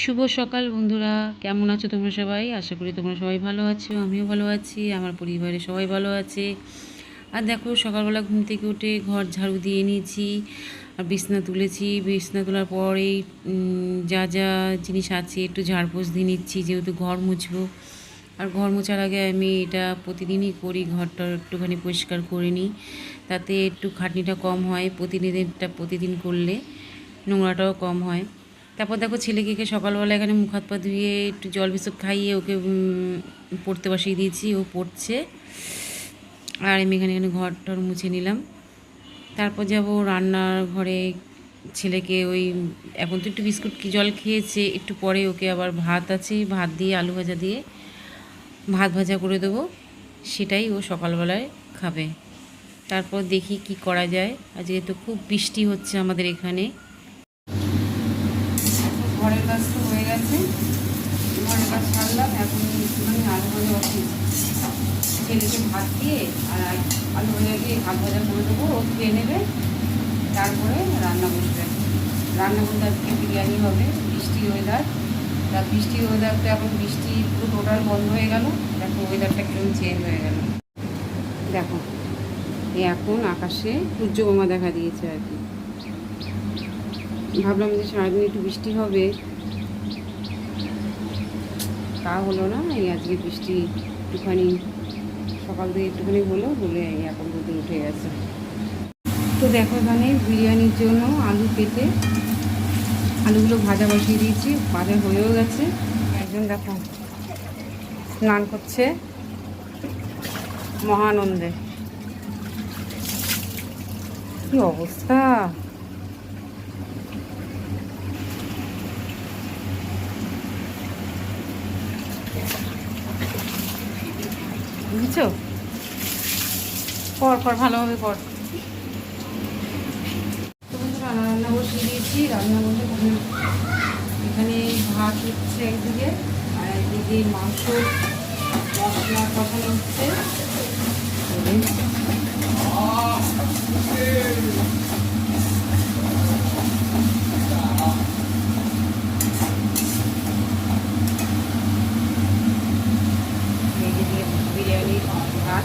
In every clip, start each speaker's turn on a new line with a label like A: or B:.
A: শুভ সকাল বন্ধুরা। কেমন আছো তোমরা সবাই? আশা করি তোমরা সবাই ভালো আছো, আমিও ভালো আছি, আমার পরিবারে সবাই ভালো আছে। আর দেখো, সকালবেলা ঘুম থেকে উঠে ঘর ঝাড়ু দিয়ে নিয়েছি, আর বিছনা তুলেছি। বিছনা তোলার পরেই যা যা জিনিস আছে, একটু ঝাড়পোছ দিয়ে নিচ্ছি, যেহেতু ঘর মুছবো। আর ঘর মোছার আগে আমি এটা প্রতিদিনই করি, ঘরটা একটুখানি পরিষ্কার করে নিই। তাতে একটু খাটনিটা কম হয় প্রতিদিনটা প্রতিদিন করলে নোংরাটাও কম হয়। তারপর দেখো ছেলেকে সকালবেলা এখানে মুখ হাত পা ধুয়ে একটু জল বিসব খাইয়ে ওকে পড়তে বসিয়ে দিয়েছি, ও পড়ছে। আর আমি এখানে এখানে ঘর টর মুছে নিলাম। তারপর যাব রান্নার ঘরে, ছেলেকে ওই, এখন তো একটু বিস্কুট কি জল খেয়েছে, একটু পরে ওকে আবার ভাত আছে, ভাত দিয়ে আলু ভাজা দিয়ে ভাত ভাজা করে দেবো। সেটাই ও সকালবেলায় খাবে। তারপর দেখি কি করা যায়। আজকে তো খুব বৃষ্টি হচ্ছে আমাদের এখানে ঘরের কাজ তো হয়ে গেছে ঘরের কাজ ছাড়লাম এখন একটুখানি আলু ভাজা ছেলেকে ভাত দিয়ে আর আলু ভাজা দিয়ে ভাত ভাজা করে দেবো, ও খেয়ে নেবে। তারপরে রান্না বসবে। রান্না বলতে আজকে বিরিয়ানি হবে বৃষ্টি ওয়েদার তা বৃষ্টি ওয়েদার তো এখন বৃষ্টি পুরো টোটাল বন্ধ হয়ে গেল। দেখো ওয়েদারটা কীরকম চেঞ্জ হয়ে গেল। দেখো এখন আকাশে সূর্যবোমা দেখা দিয়েছে আর কি। ভাবলাম যে সারাদিন একটু বৃষ্টি হবে। তা হলো না, এই আজকে বৃষ্টি একটুখানি, সকাল থেকে একটুখানি হলো বলে এখন রোদে উঠে গেছে। তো দেখো এখানে বিরিয়ানির জন্য আলু কেটে আলুগুলো ভাজা বসিয়ে দিয়েছি, ভাজা হয়েও গেছে। একজন দেখো স্নান করছে, মহানন্দে। কি অবস্থা? বুঝছ? পর পর, ভালোভাবে বন্ধুরা, রান্না বসিয়ে দিয়েছি। রান্না এখানে ভাত হচ্ছে একদিকে, আর একদিকে মাংস, মশলা কষানো হচ্ছে ভেজে দিয়ে বিরিয়ানির ভাত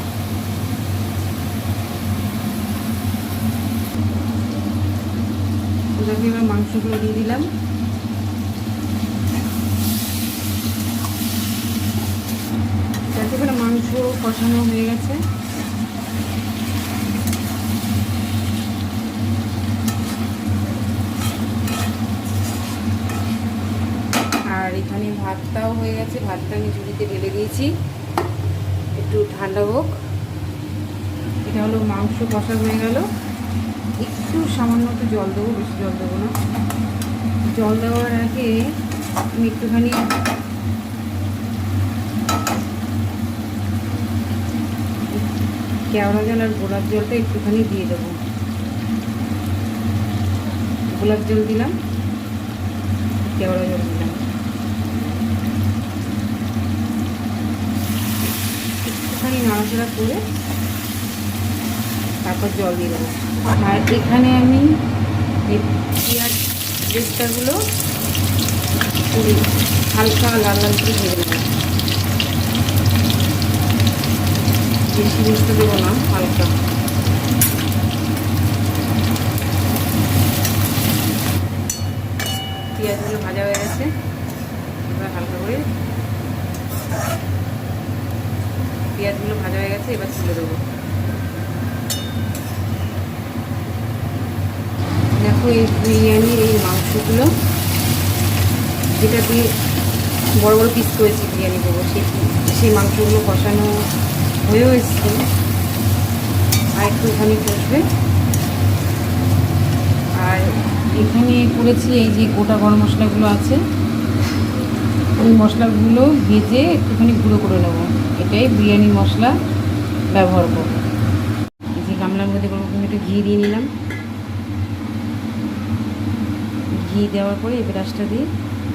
A: ওটাকে এবার মাংসগুলো দিয়ে দিলাম। যাতে মাংস কষানো হয়ে গেছে। আর এখানে ভাতটাও হয়ে গেছে। ভাতটা আমি ঝুড়িতে ঢেলে দিয়েছি। একটু ঠান্ডা হোক। এটা হলো মাংস কষা হয়ে গেল। একটু সামান্য একটু জল দেবো, বেশি জল দেবো না। জল দেওয়ার আগে আমি একটুখানি কেওড়া জল আর গোলাপ জলটা একটুখানি দিয়ে দেবো। গোলাপ জল দিলাম, কেওড়া জল দিলাম। একটুখানি নাড়াচাড়া করে তারপর জল দিয়ে দেবো। আর এখানে আমি পেঁয়াজ বেস্তাগুলো হালকা লাল লাল করে ভেজে নেব। বেশি বেস্তা দেবো না, হালকা পেঁয়াজগুলো ভাজা হয়ে গেছে এবার হালকা করে পেঁয়াজগুলো ভাজা হয়ে গেছে এবার তুলে দেবো দেখো এই বিরিয়ানির এই মাংসগুলো। যেটা দিয়ে বড় বড় পিস করেছি বিরিয়ানি দেবো সেই সেই মাংসগুলো কষানো হয়েও এসছে। আর একটুখানি কষবে। আর এখানে করেছি এই যে গোটা গরম মশলাগুলো আছে। ওই মশলাগুলো ভেজে একটুখানি গুঁড়ো করে নেব। এটাই বিরিয়ানি মশলা ব্যবহার করব। এই যে গামলার মধ্যে করব একটু ঘি দিয়ে নিলাম। ঘি দেওয়ার পরে এই ব্রাশটা দিই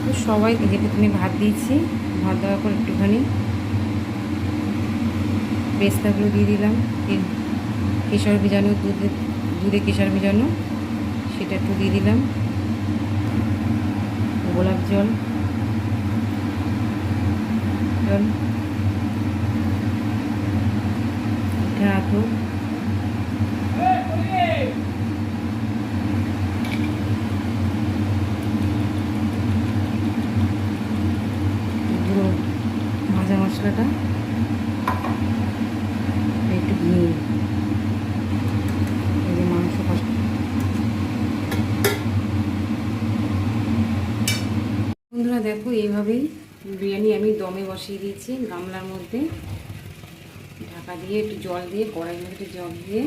A: তো সবাই যেহেতু তুমি ভাত দিয়েছি, ভাত দেওয়ার পর একটুখানি পেস্তাগুলো দিয়ে দিলাম কেশর ভিজানো, দুধে দুধে কেশর ভিজানো, সেটা একটু দিয়ে দিলাম। গোলাপ জল। জল। আতর মশলাটা একটু ঘি এই যে মাংস বন্ধুরা দেখো, এইভাবেই বিরিয়ানি আমি দমে বসিয়ে দিয়েছি গামলার মধ্যে। ঢাকা দিয়ে একটু জল দিয়ে, কড়াই মধ্যে জল দিয়ে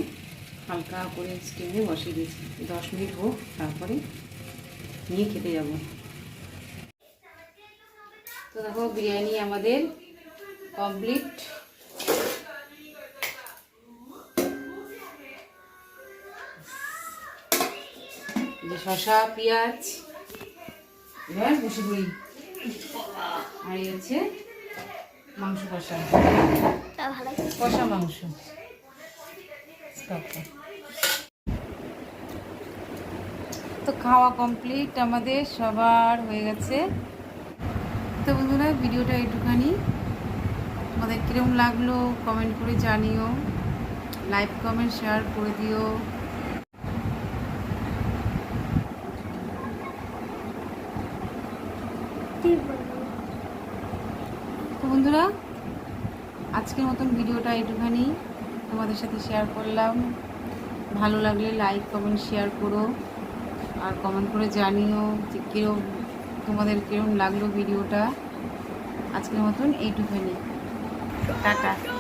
A: হালকা করে স্টিমে বসিয়ে দিয়েছি। দশ মিনিট হোক, তারপরে নিয়ে খেতে যাব। তো দেখো, বিরিয়ানি আমাদের কমপ্লিট। যে শশা পেঁয়াজ, এবার বসে পড়ি। আর হচ্ছে মাংস কষা। কষা মাংস। তো খাওয়া কমপ্লিট আমাদের, সবার হয়ে গেছে। তো বন্ধুরা, ভিডিওটা একটুখানি তোমাদের কীরকম লাগল? কমেন্ট করে জানিও। লাইক কমেন্ট শেয়ার করে দিও। তো বন্ধুরা আজকের মতন ভিডিওটা একটুখানি তোমাদের সাথে শেয়ার করলাম। ভালো লাগলে লাইক কমেন্ট শেয়ার করো। আর কমেন্ট করে জানিও যে কীরকম তোমাদের কীরকম লাগল ভিডিওটা। আজকের মতন এইটুখানি 拜拜。